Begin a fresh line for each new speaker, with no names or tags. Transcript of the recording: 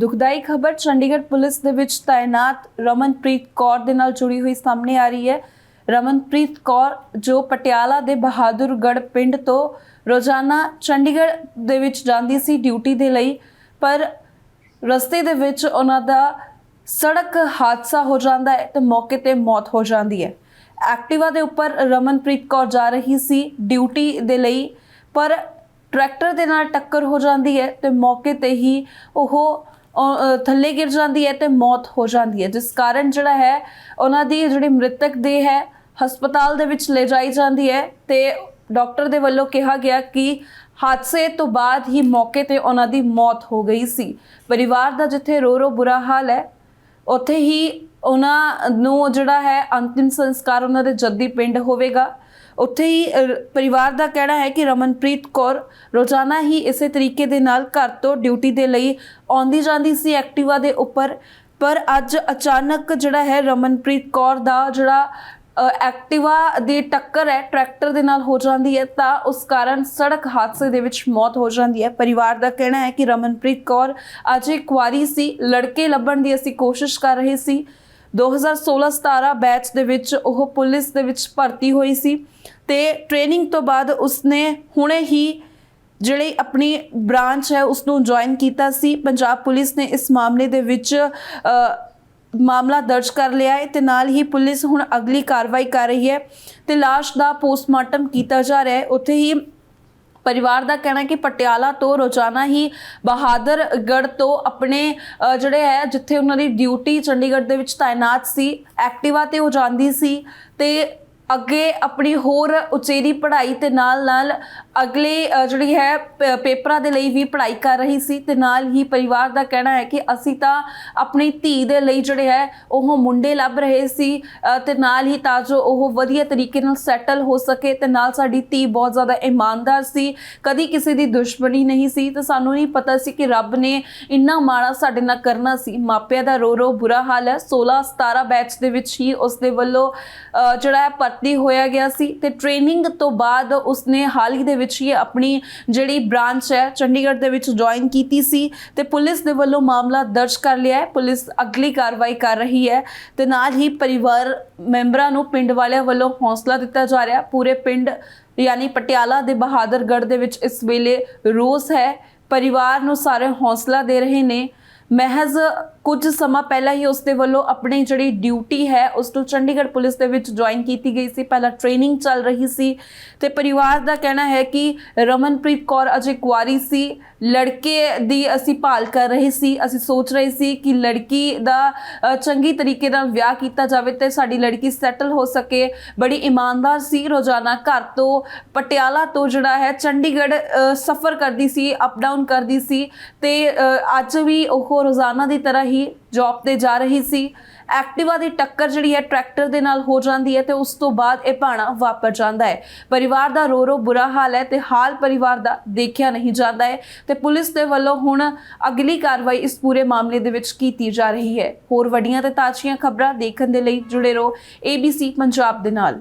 ਦੁਖਦਾਈ ਖਬਰ ਚੰਡੀਗੜ੍ਹ ਪੁਲਿਸ ਦੇ ਵਿੱਚ ਤਾਇਨਾਤ ਰਮਨਪ੍ਰੀਤ ਕੌਰ ਦੇ ਨਾਲ ਜੁੜੀ ਹੋਈ ਸਾਹਮਣੇ ਆ ਰਹੀ ਹੈ। ਰਮਨਪ੍ਰੀਤ ਕੌਰ, ਜੋ ਪਟਿਆਲਾ ਦੇ ਬਹਾਦੁਰਗੜ੍ਹ ਪਿੰਡ ਤੋਂ ਰੋਜ਼ਾਨਾ ਚੰਡੀਗੜ੍ਹ ਦੇ ਵਿੱਚ ਜਾਂਦੀ ਸੀ ਡਿਊਟੀ ਦੇ ਲਈ, ਪਰ ਰਸਤੇ ਦੇ ਵਿੱਚ ਉਹਨਾਂ ਦਾ ਸੜਕ ਹਾਦਸਾ ਹੋ ਜਾਂਦਾ ਹੈ ਤੇ ਮੌਕੇ ਤੇ ਮੌਤ ਹੋ ਜਾਂਦੀ ਹੈ। ਐਕਟਿਵਾ ਦੇ ਉੱਪਰ ਰਮਨਪ੍ਰੀਤ ਕੌਰ ਜਾ ਰਹੀ ਸੀ ਡਿਊਟੀ ਦੇ ਲਈ, ਪਰ ਟਰੈਕਟਰ ਦੇ ਨਾਲ ਟੱਕਰ ਹੋ ਜਾਂਦੀ ਹੈ ਤੇ ਮੌਕੇ ਤੇ ਹੀ ਉਹ ਥੱਲੇ ਗਿਰ ਜਾਂਦੀ ਹੈ ਤੇ ਮੌਤ ਹੋ ਜਾਂਦੀ ਹੈ। ਜਿਸ ਕਾਰਨ ਜਿਹੜਾ ਹੈ, ਉਹਨਾਂ ਦੀ ਜਿਹੜੀ ਮ੍ਰਿਤਕ ਦੇਹ ਹੈ, ਹਸਪਤਾਲ ਦੇ ਵਿੱਚ ਲੈ ਜਾਈ ਜਾਂਦੀ ਹੈ ਤੇ ਡਾਕਟਰ ਦੇ ਵੱਲੋਂ ਕਿਹਾ ਗਿਆ ਕਿ ਹਾਦਸੇ ਤੋਂ ਬਾਅਦ ਹੀ ਮੌਕੇ ਤੇ ਉਹਨਾਂ ਦੀ ਮੌਤ ਹੋ ਗਈ ਸੀ। ਪਰਿਵਾਰ ਦਾ ਜਿੱਥੇ ਰੋ ਰੋ ਬੁਰਾ ਹਾਲ ਹੈ, ਉੱਥੇ ਹੀ ਉਹਨਾਂ ਨੂੰ ਜਿਹੜਾ ਹੈ ਅੰਤਿਮ ਸੰਸਕਾਰ ਉਹਨਾਂ ਦੇ ਜੱਦੀ ਪਿੰਡ ਹੋਵੇਗਾ। ਉੱਥੇ ਹੀ ਪਰਿਵਾਰ ਦਾ ਕਹਿਣਾ ਹੈ ਕਿ ਰਮਨਪ੍ਰੀਤ ਕੌਰ ਰੋਜ਼ਾਨਾ ਹੀ ਇਸੇ ਤਰੀਕੇ ਦੇ ਨਾਲ ਘਰ ਤੋਂ ਡਿਊਟੀ ਦੇ ਲਈ ਆਉਂਦੀ ਜਾਂਦੀ ਸੀ ਐਕਟਿਵਾ ਦੇ ਉੱਪਰ। ਪਰ ਅੱਜ ਅਚਾਨਕ ਜਿਹੜਾ ਹੈ ਰਮਨਪ੍ਰੀਤ ਕੌਰ ਦਾ ਜਿਹੜਾ ਐਕਟਿਵਾ ਦੀ ਟੱਕਰ ਹੈ, ਟਰੈਕਟਰ ਦੇ ਨਾਲ ਹੋ ਜਾਂਦੀ ਹੈ, ਤਾਂ ਉਸ ਕਾਰਨ ਸੜਕ ਹਾਦਸੇ ਦੇ ਵਿੱਚ ਮੌਤ ਹੋ ਜਾਂਦੀ ਹੈ। ਪਰਿਵਾਰ ਦਾ ਕਹਿਣਾ ਹੈ ਕਿ ਰਮਨਪ੍ਰੀਤ ਕੌਰ ਅਜੇ ਕੁਆਰੀ ਸੀ, ਲੜਕੇ ਲੱਭਣ ਦੀ ਅਸੀਂ ਕੋਸ਼ਿਸ਼ ਕਰ ਰਹੇ ਸੀ। 2016-17 ਬੈਚ ਦੇ ਵਿੱਚ ਉਹ ਪੁਲਿਸ ਦੇ ਵਿੱਚ ਭਰਤੀ ਹੋਈ ਸੀ ਤੇ ਟ੍ਰੇਨਿੰਗ ਤੋਂ ਬਾਅਦ ਉਸਨੇ ਹੁਣੇ ਹੀ ਜਿਹੜੀ ਆਪਣੀ ਬ੍ਰਾਂਚ ਹੈ ਉਸ ਨੂੰ ਜੁਆਇਨ ਕੀਤਾ ਸੀ। ਪੰਜਾਬ ਪੁਲਿਸ ਨੇ ਇਸ ਮਾਮਲੇ ਦੇ ਵਿੱਚ ਮਾਮਲਾ ਦਰਜ ਕਰ ਲਿਆ ਹੈ ਤੇ ਨਾਲ ਹੀ ਪੁਲਿਸ ਹੁਣ ਅਗਲੀ ਕਾਰਵਾਈ ਕਰ ਰਹੀ ਹੈ ਤੇ ਲਾਸ਼ ਦਾ ਪੋਸਟਮਾਰਟਮ ਕੀਤਾ ਜਾ ਰਿਹਾ ਹੈ। ਉੱਥੇ ਹੀ ਪਰਿਵਾਰ ਦਾ ਕਹਿਣਾ ਕਿ ਪਟਿਆਲਾ ਤੋਂ ਰੋਜ਼ਾਨਾ ਹੀ ਬਹਾਦਰਗੜ੍ਹ ਤੋਂ ਆਪਣੇ ਜਿਹੜੇ ਹੈ, ਜਿੱਥੇ ਉਹਨਾਂ ਦੀ ਡਿਊਟੀ ਚੰਡੀਗੜ੍ਹ ਦੇ ਵਿੱਚ ਤਾਇਨਾਤ ਸੀ, ਐਕਟਿਵਾ ਤੇ ਉਹ ਜਾਂਦੀ ਸੀ ਤੇ ਅੱਗੇ ਆਪਣੀ ਹੋਰ ਉਚੇਰੀ ਪੜ੍ਹਾਈ ਤੇ ਨਾਲ ਨਾਲ ਅਗਲੇ ਜਿਹੜੀ ਹੈ ਪੇਪਰਾਂ ਦੇ ਲਈ ਵੀ ਪੜ੍ਹਾਈ ਕਰ ਰਹੀ ਸੀ ਤੇ ਨਾਲ ਹੀ ਪਰਿਵਾਰ ਦਾ ਕਹਿਣਾ ਹੈ ਕਿ ਅਸੀਂ ਤਾਂ ਆਪਣੀ ਧੀ ਦੇ ਲਈ ਜਿਹੜੇ ਹੈ ਉਹ ਮੁੰਡੇ ਲੱਭ ਰਹੇ ਸੀ ਅ, ਤੇ ਨਾਲ ਹੀ ਤਾਂ ਜੋ ਉਹ ਵਧੀਆ ਤਰੀਕੇ ਨਾਲ ਸੈਟਲ ਹੋ ਸਕੇ ਤੇ ਨਾਲ ਸਾਡੀ ਧੀ ਬਹੁਤ ਜ਼ਿਆਦਾ ਇਮਾਨਦਾਰ ਸੀ ਕਦੀ ਕਿਸੇ ਦੀ ਦੁਸ਼ਮਣੀ ਨਹੀਂ ਸੀ ਤੇ ਸਾਨੂੰ ਨਹੀਂ ਪਤਾ ਸੀ ਕਿ ਰੱਬ ਨੇ ਇੰਨਾ ਮਾੜਾ ਸਾਡੇ ਨਾਲ ਕਰਨਾ ਸੀ। ਮਾਪਿਆਂ ਦਾ ਰੋ ਰੋ ਬੁਰਾ ਹਾਲ ਹੈ। 16 17 ਬੈਚ ਦੇ ਵਿੱਚ ਹੀ ਉਸ ਦੇ ਵੱਲੋਂ ਜਿਹੜਾ ਹੈ ਭਰਤੀ ਹੋਇਆ ਗਿਆ ਸੀ ਤੇ ਟ੍ਰੇਨਿੰਗ ਤੋਂ ਬਾਅਦ ਉਸਨੇ ਹਾਲ ਹੀ ਦੇ ਵਿੱਚ ਹੀ ਆਪਣੀ ਜਿਹੜੀ ਬ੍ਰਾਂਚ ਹੈ ਚੰਡੀਗੜ੍ਹ ਦੇ ਵਿੱਚ ਜੁਆਇਨ ਕੀਤੀ ਸੀ ਤੇ ਪੁਲਿਸ ਦੇ ਵੱਲੋਂ ਮਾਮਲਾ ਦਰਜ ਕਰ ਲਿਆ ਹੈ। ਪੁਲਿਸ ਅਗਲੀ ਕਾਰਵਾਈ ਕਰ ਰਹੀ ਹੈ ਤੇ ਨਾਲ ਹੀ ਪਰਿਵਾਰ ਮੈਂਬਰਾਂ ਨੂੰ ਪਿੰਡ ਵਾਲਿਆਂ ਵੱਲੋਂ ਹੌਸਲਾ ਦਿੱਤਾ ਜਾ ਰਿਹਾ। ਪੂਰੇ ਪਿੰਡ ਯਾਨੀ ਪਟਿਆਲਾ ਦੇ ਬਹਾਦਰਗੜ੍ਹ ਦੇ ਵਿੱਚ ਇਸ ਵੇਲੇ ਰੋਸ ਹੈ। ਪਰਿਵਾਰ ਨੂੰ ਸਾਰੇ ਹੌਸਲਾ ਦੇ ਰਹੇ ਨੇ। ਮਹਿਜ਼ ਕੁਝ ਸਮਾਂ ਪਹਿਲਾਂ ਹੀ ਉਸ ਦੇ ਵੱਲੋਂ ਆਪਣੀ ਜਿਹੜੀ ਡਿਊਟੀ ਹੈ, ਉਸ ਨੂੰ ਚੰਡੀਗੜ੍ਹ ਪੁਲਿਸ ਦੇ ਵਿੱਚ ਜੁਆਇਨ ਕੀਤੀ ਗਈ ਸੀ। ਪਹਿਲਾਂ ਟ੍ਰੇਨਿੰਗ ਚੱਲ ਰਹੀ ਸੀ ਤੇ ਪਰਿਵਾਰ ਦਾ ਕਹਿਣਾ ਹੈ ਕਿ ਰਮਨਪ੍ਰੀਤ ਕੌਰ ਅਜੇ ਕੁਆਰੀ ਸੀ। ਲੜਕੇ ਦੀ ਅਸੀਂ ਭਾਲ ਕਰ ਰਹੇ ਸੀ। ਅਸੀਂ ਸੋਚ ਰਹੇ ਸੀ ਕਿ ਲੜਕੀ ਦਾ ਚੰਗੀ ਤਰੀਕੇ ਨਾਲ ਵਿਆਹ ਕੀਤਾ ਜਾਵੇ ਤੇ ਸਾਡੀ ਲੜਕੀ ਸੈਟਲ ਹੋ ਸਕੇ। ਬੜੀ ਇਮਾਨਦਾਰ ਸੀ। ਰੋਜ਼ਾਨਾ ਘਰ ਤੋਂ ਪਟਿਆਲਾ ਤੋਂ ਜਿਹੜਾ ਹੈ, ਚੰਡੀਗੜ੍ਹ ਸਫ਼ਰ ਕਰਦੀ ਸੀ ਅਪ ਡਾਊਨ ਕਰਦੀ ਸੀ ਤੇ ਅੱਜ ਵੀ ਉਹ ਰੋਜ਼ਾਨਾ ਦੀ ਤਰ੍ਹਾਂ ਹੀ ਜੌਬ ਤੇ ਜਾ ਰਹੀ ਸੀ। ਐਕਟਿਵਾ ਦੀ ਟੱਕਰ ਜਿਹੜੀ ਹੈ ਟਰੈਕਟਰ ਦੇ ਨਾਲ ਹੋ ਜਾਂਦੀ ਹੈ ਤੇ ਉਸ ਤੋਂ ਬਾਅਦ ਇਹ ਭਾਣਾ ਵਾਪਰ ਜਾਂਦਾ ਹੈ। ਪਰਿਵਾਰ ਦਾ ਰੋ ਰੋ ਬੁਰਾ ਹਾਲ ਹੈ ਤੇ ਹਾਲ ਪਰਿਵਾਰ ਦਾ ਦੇਖਿਆ ਨਹੀਂ ਜਾਂਦਾ ਹੈ ਤੇ ਪੁਲਿਸ ਦੇ ਵੱਲੋਂ ਹੁਣ ਅਗਲੀ ਕਾਰਵਾਈ ਇਸ ਪੂਰੇ ਮਾਮਲੇ ਦੇ ਵਿੱਚ ਕੀਤੀ ਜਾ ਰਹੀ ਹੈ। ਹੋਰ ਵੱਡੀਆਂ ਤੇ ਤਾਜ਼ੀਆਂ ਖਬਰਾਂ ਦੇਖਣ ਦੇ ਲਈ ਜੁੜੇ ਰਹੋ ABC ਪੰਜਾਬ ਦੇ ਨਾਲ।